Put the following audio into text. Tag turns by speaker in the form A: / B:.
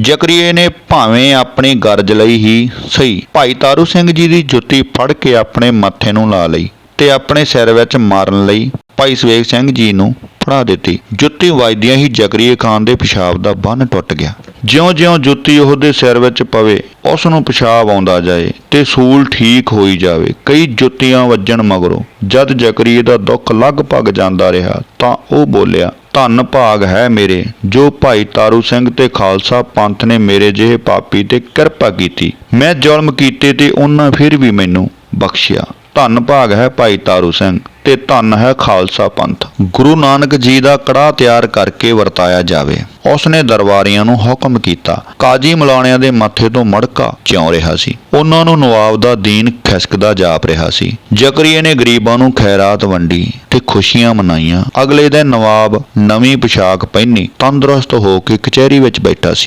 A: ਜ਼ਕਰੀਏ ਨੇ ਭਾਵੇਂ ਆਪਣੀ ਗਰਜ ਲਈ ਹੀ ਸਹੀ ਭਾਈ ਤਾਰੂ ਸਿੰਘ ਜੀ ਦੀ ਜੁੱਤੀ ਫੜ ਕੇ ਆਪਣੇ ਮੱਥੇ ਨੂੰ ਲਾ ਲਈ ਤੇ ਆਪਣੇ ਸਿਰ ਵਿੱਚ ਮਾਰਨ ਲਈ ਭਾਈ ਸਵੇਗ ਸਿੰਘ ਜੀ ਨੂੰ ਫੜਾ ਦਿੱਤੀ। ਜੁੱਤੀ ਵੱਜਦਿਆਂ ਹੀ ਜ਼ਕਰੀਏ ਖਾਨ ਦੇ ਪਿਸ਼ਾਬ ਦਾ ਬੰਨ ਟੁੱਟ ਗਿਆ। ਜਿਉਂ-ਜਿਉਂ ਜੁੱਤੀ ਉਹਦੇ ਸਿਰ ਵਿੱਚ ਪਵੇ ਉਸ ਨੂੰ ਪਿਸ਼ਾਬ ਆਉਂਦਾ ਜਾਏ ਤੇ ਸੂਲ ਠੀਕ ਹੋਈ ਜਾਵੇ, ਕਈ ਜੁੱਤੀਆਂ ਵੱਜਣ ਮਗਰੋਂ ਜਦ ਜ਼ਕਰੀਏ ਦਾ ਦੁੱਖ ਲਗਭਗ ਜਾਂਦਾ ਰਿਹਾ ਤਾਂ ਉਹ ਬੋਲਿਆ ਧੰਨ ਭਾਗ ਹੈ ਮੇਰੇ, ਜੋ ਭਾਈ ਤਾਰੂ ਸਿੰਘ ਤੇ ਖਾਲਸਾ ਪੰਥ ਨੇ ਮੇਰੇ ਜਿਹੇ ਪਾਪੀ ਤੇ ਕਿਰਪਾ ਕੀਤੀ। ਮੈਂ ਜ਼ੁਲਮ ਕੀਤੇ ਤੇ ਉਹਨਾਂ ਫਿਰ ਵੀ ਮੈਨੂੰ ਬਖਸ਼ਿਆ। ਧੰਨ ਭਾਗ ਹੈ ਭਾਈ ਤਾਰੂ ਸਿੰਘ ਤੇ ਧੰਨ ਹੈ ਖਾਲਸਾ ਪੰਥ। ਗੁਰੂ ਨਾਨਕ ਜੀ ਦਾ ਕੜਾ ਤਿਆਰ ਕਰਕੇ ਵਰਤਾਇਆ ਜਾਵੇ। ਉਸ ਨੇ ਦਰਬਾਰੀਆਂ ਨੂੰ ਹੁਕਮ ਕੀਤਾ। ਕਾਜੀ ਮਲਾਣਿਆਂ ਦੇ ਮੱਥੇ ਤੋਂ ਮੜਕਾ ਚਿਉ ਰਿਹਾ ਸੀ? ਉਹਨਾਂ ਨੂੰ ਨਵਾਬ ਦਾ ਦੀਨ ਖਿਸਕਦਾ ਜਾਪ ਰਿਹਾ ਸੀ। ਜ਼ਕਰੀਏ ਨੇ ਗਰੀਬਾਂ ਨੂੰ ਖੈਰਾਤ ਵੰਡੀ। ਤੇ ਖੁਸ਼ੀਆਂ ਮਨਾਈਆਂ। ਅਗਲੇ ਦਿਨ ਨਵਾਬ ਨਵੀਂ ਪੋਸ਼ਾਕ ਪਹਿਨੀ, ਤੰਦਰੁਸਤ ਹੋ ਕੇ ਕਚਹਿਰੀ ਵਿੱਚ ਬੈਠਾ ਸੀ।